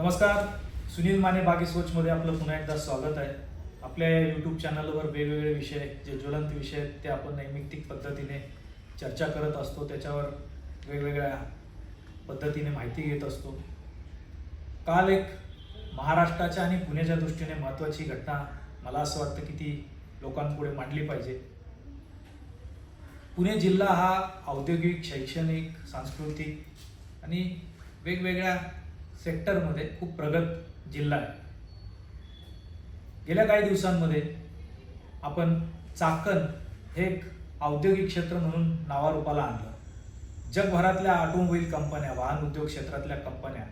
नमस्कार सुनील माने बागी सोचमध्ये आपलं पुन्हा एकदा स्वागत आहे. आपल्या यूट्यूब चॅनलवर वेगवेगळे विषय जे ज्वलंत विषय आहेत ते आपण नैमित्तिक पद्धतीने चर्चा करत असतो. त्याच्यावर वेगवेगळ्या पद्धतीने माहिती घेत असतो. काल एक महाराष्ट्राच्या आणि पुण्याच्या दृष्टीने महत्त्वाची घटना मला असं वाटतं की ती लोकांपुढे मांडली पाहिजे. पुणे जिल्हा हा औद्योगिक शैक्षणिक सांस्कृतिक आणि वेगवेगळ्या सेक्टरमध्ये खूप प्रगत जिल्हा आहे. गेल्या काही दिवसांमध्ये आपण चाकण हे एक औद्योगिक क्षेत्र म्हणून नावारूपाला आणलं. जगभरातल्या ऑटोमोबाईल कंपन्या वाहन उद्योग क्षेत्रातल्या कंपन्या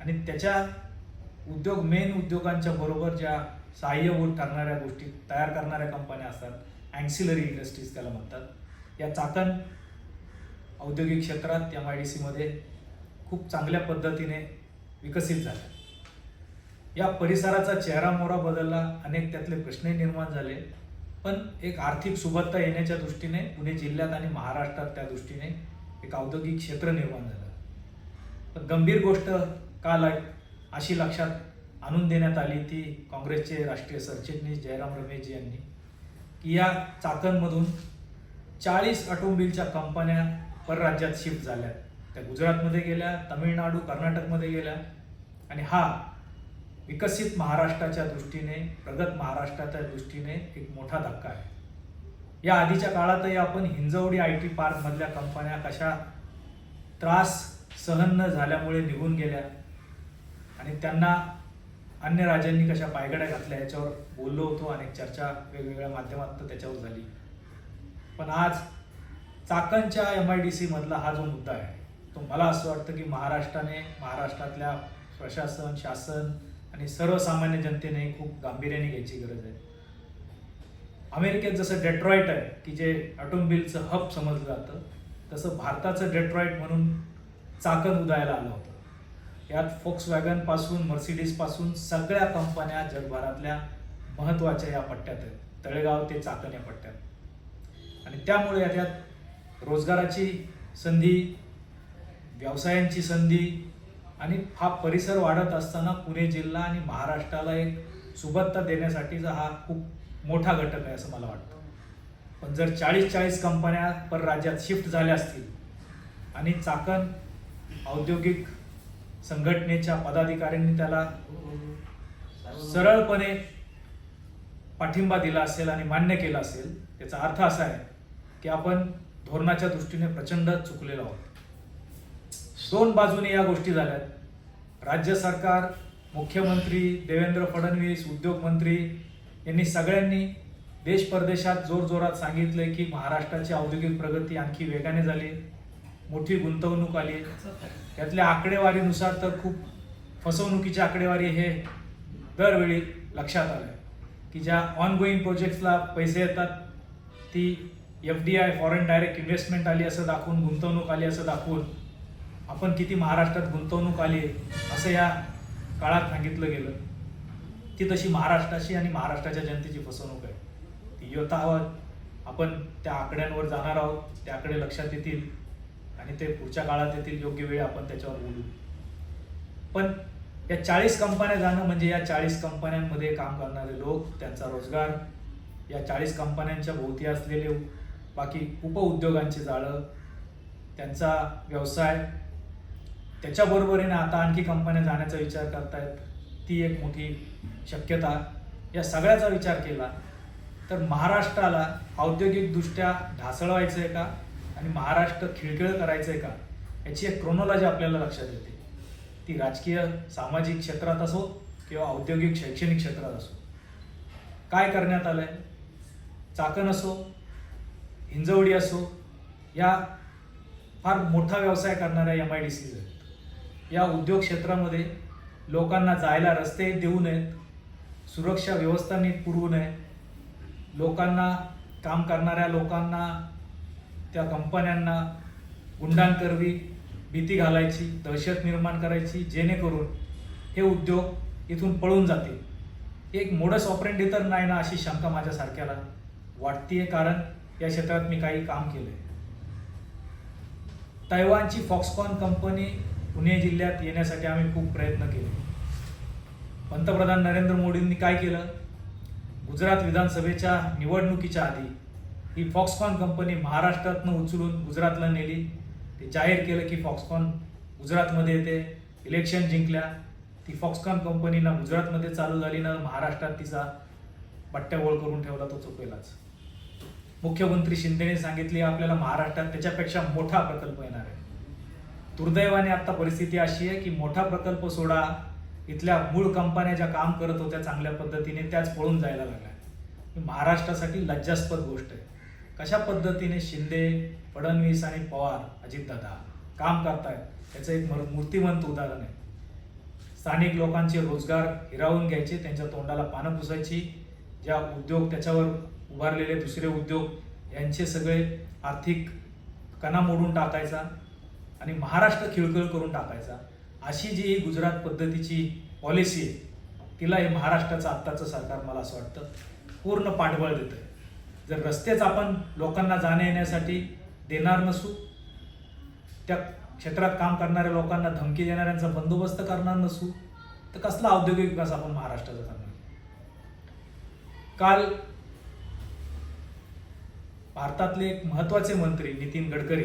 आणि त्याच्या उद्योग मेन उद्योगांच्या बरोबर ज्या सहाय्यभूत करणाऱ्या गोष्टी तयार करणाऱ्या कंपन्या असतात अँक्सिलरी इंडस्ट्रीज त्याला म्हणतात. या चाकण औद्योगिक क्षेत्रात एम आय डी सीमध्ये खूप चांगल्या पद्धतीने विकसित झाल्या या परिसराचा चेहरा मोहरा बदलला अनेक त्यातले प्रश्नही निर्माण झाले. पण एक आर्थिक सुबत्ता येण्याच्या दृष्टीने पुणे जिल्ह्यात आणि महाराष्ट्रात त्या दृष्टीने एक औद्योगिक क्षेत्र निर्माण झालं. पण गंभीर गोष्ट का आहे अशी लक्षात आणून देण्यात आली ती काँग्रेसचे राष्ट्रीय सरचिटणीस जयराम रमेशजी यांनी की या चाकणमधून चाळीस ऑटोमोबिलच्या कंपन्या परराज्यात शिफ्ट झाल्या. त्या गुजरातमध्ये गेल्या तमिळनाडू कर्नाटकमध्ये गेल्या. आणि हा विकसित महाराष्ट्राच्या दृष्टीने प्रगत महाराष्ट्राच्या दृष्टीने एक मोठा धक्का आहे. या आधीच्या काळातही आपण हिंजवडी आय टी पार्कमधल्या कंपन्या कशा त्रास सहन न झाल्यामुळे निघून गेल्या आणि त्यांना अन्य राज्यांनी कशा पायगड्या घातल्या याच्यावर बोललो होतो अनेक चर्चा वेगवेगळ्या माध्यमात त्याच्यावर झाली. पण आज चाकणच्या एम आय डी सीमधला हा जो मुद्दा आहे तो मला असं वाटतं की महाराष्ट्राने महाराष्ट्रातल्या प्रशासन शासन आणि सर्वसामान्य जनतेने खूप गांभीर्याने घ्यायची गरज आहे. अमेरिकेत जसं डेट्रॉईट आहे की जे ऑटोमोबिलचं हब समजलं जातं तसं भारताचं डेट्रॉईट म्हणून चाकण उदायला आलं होतं. यात फोक्स वॅगनपासून मर्सिडीजपासून सगळ्या कंपन्या जगभरातल्या महत्त्वाच्या या पट्ट्यात आहेत. तळेगाव ते चाकण या पट्ट्यात. आणि त्यामुळे याच्यात रोजगाराची संधी व्यवसायांची संधी आणि हा परिसर वाढत असताना पुणे जिल्हा आणि महाराष्ट्राला एक सुबत्ता देण्यासाठीचा हा खूप मोठा घटक आहे असं मला वाटतं. पण जर चाळीस चाळीस कंपन्या पर राज्यात शिफ्ट झाल्या असतील आणि चाकण औद्योगिक संघटनेच्या पदाधिकाऱ्यांनी त्याला सरळपणे पाठिंबा दिला असेल आणि मान्य केला असेल त्याचा अर्थ असा आहे की आपण धोरणाच्या दृष्टीने प्रचंड चुकलेलो आहोत. दोन बाजूने या गोष्टी झाल्यात. राज्य सरकार मुख्यमंत्री देवेंद्र फडणवीस उद्योगमंत्री यांनी सगळ्यांनी देश परदेशात जोरजोरात सांगितलं की महाराष्ट्राची औद्योगिक प्रगती आणखी वेगाने झाली मोठी गुंतवणूक आली त्यातल्या आकडेवारीनुसार तर खूप फसवणुकीची आकडेवारी हे दरवेळी लक्षात आलं की ज्या ऑनगोईंग प्रोजेक्ट्सला पैसे येतात ती F D I foreign direct investment आली असं दाखवून गुंतवणूक आली असं दाखवून आपण किती महाराष्ट्रात गुंतवणूक आली असं या काळात सांगितलं गेलं. ती तशी महाराष्ट्राची आणि महाराष्ट्राच्या जनतेची फसवणूक आहे. ती यथावत आपण त्या आकड्यांवर जाणार आहोत. त्या आकडे लक्षात येतील. आणि ते पुढच्या काळात येतील. योग्य वेळी आपण त्याच्यावर बोलू. पण या चाळीस कंपन्या जाणं म्हणजे या चाळीस कंपन्यांमध्ये काम करणारे लोक त्यांचा रोजगार या चाळीस कंपन्यांच्या भोवती असलेले बाकी उपउद्योगांची जाळं त्यांचा व्यवसाय त्याच्याबरोबरीने आता आणखी कंपन्या जाण्याचा विचार करतायत. ती एक मोठी शक्यता. या सगळ्याचा विचार केला तर महाराष्ट्राला औद्योगिकदृष्ट्या ढासळवायचं आहे का? आणि महाराष्ट्र खिळखिळ करायचं आहे का? याची एक क्रोनॉलॉजी आपल्याला लक्षात येते. ती राजकीय सामाजिक क्षेत्रात असो किंवा औद्योगिक शैक्षणिक क्षेत्रात असो. काय करण्यात आलं आहे चाकण असो हिंजवडी असो या फार मोठा व्यवसाय करणाऱ्या एम आय डी सीज आहेत या उद्योग क्षेत्रामध्ये लोकांना जायला रस्ते देऊ नयेत सुरक्षा व्यवस्था नीट पुरवू नये. लोकांना काम करणाऱ्या लोकांना त्या कंपन्यांना गुंडांकरवी भीती घालायची दहशत निर्माण करायची जेणेकरून हे उद्योग इथून पळून जातील. एक मोडस ऑपरेंडी तर नाही ना अशी शंका माझ्यासारख्याला वाटतीये कारण या क्षेत्रात मी काही काम केलंय. तैवानची फॉक्सकॉन कंपनी पुणे जिल्ह्यात येण्यासाठी आम्ही खूप प्रयत्न केले. पंतप्रधान नरेंद्र मोदींनी काय केलं? गुजरात विधानसभेच्या निवडणुकीच्या आधी ही फॉक्सकॉन कंपनी महाराष्ट्रातनं उचलून गुजरातला नेली. ते जाहीर केलं की फॉक्सकॉन गुजरातमध्ये येते. इलेक्शन जिंकल्या. ती फॉक्सकॉन कंपनी ना गुजरातमध्ये चालू झाली ना महाराष्ट्रात तिचा पट्ट्याबोळ करून ठेवला तो चुकेलाच. मुख्यमंत्री शिंदेने सांगितले आपल्याला महाराष्ट्रात त्याच्यापेक्षा मोठा प्रकल्प येणार आहे. दुर्दैवाने आता परिस्थिती अशी आहे की मोठा प्रकल्प सोडा इथल्या मूळ कंपन्या ज्या काम करत होत्या चांगल्या पद्धतीने त्याच पळून जायला लागल्या. ही महाराष्ट्रासाठी लज्जास्पद गोष्ट आहे. कशा पद्धतीने शिंदे फडणवीस आणि पवार अजितदादा काम करतायत त्याचं एक मूर्तिमंत उदाहरण आहे. स्थानिक लोकांचे रोजगार हिरावून घ्यायचे त्यांच्या तोंडाला पानं पुसायची ज्या उद्योग त्याच्यावर उभारलेले दुसरे उद्योग यांचे सगळे आर्थिक कणा मोडून टाकायचा. आणि महाराष्ट्र खिळखिळ करून टाकायचा. अशी जी ही गुजरात पद्धतीची पॉलिसी आहे तिला हे महाराष्ट्राचं आत्ताचं सरकार मला असं वाटतं पूर्ण पाठबळ देतं जर रस्तेच आपण लोकांना जाण्या येण्यासाठी देणार नसू त्या क्षेत्रात काम करणाऱ्या लोकांना धमकी देणाऱ्यांचा बंदोबस्त करणार नसू तर कसला औद्योगिक विकास आपण महाराष्ट्राचा करणार? काल भारतातले एक महत्त्वाचे मंत्री नितीन गडकरी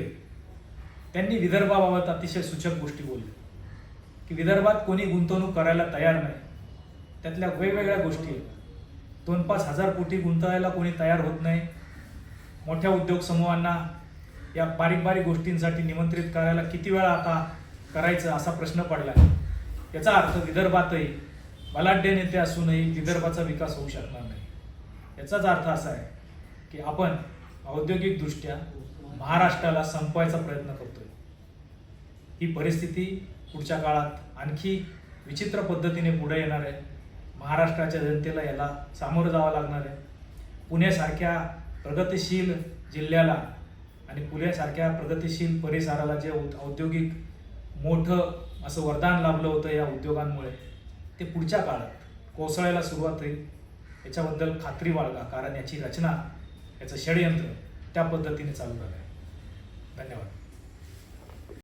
त्यांनी विदर्भाबाबत अतिशय सूचक गोष्टी बोलल्या. की विदर्भात कोणी गुंतवणूक करायला तयार नाही. त्यातल्या वेगवेगळ्या गोष्टी आहेत. दोन पाच हजार कोटी गुंतवायला कोणी तयार होत नाही. मोठ्या उद्योग समूहांना या बारीक बारीक गोष्टींसाठी निमंत्रित करायला किती वेळा आता करायचं असा प्रश्न पडला. याचा अर्थ विदर्भातही बलाढ्य नेते असूनही विदर्भाचा विकास होऊ शकणार नाही. याचाच अर्थ असा आहे की आपण औद्योगिकदृष्ट्या महाराष्ट्राला संपवायचा प्रयत्न करतोय. ही परिस्थिती पुढच्या काळात आणखी विचित्र पद्धतीने पुढे येणार आहे. महाराष्ट्राच्या जनतेला याला सामोरं जावं लागणार आहे. पुण्यासारख्या प्रगतिशील जिल्ह्याला आणि पुण्यासारख्या प्रगतिशील परिसराला जे औद्योगिक मोठं असं वरदान लाभलं होतं या उद्योगांमुळे ते पुढच्या काळात कोसळायला सुरुवात होईल. याच्याबद्दल खात्री बाळगा कारण याची रचना याचं षडयंत्र त्या पद्धतीने चालू झालं आहे धन्यवाद.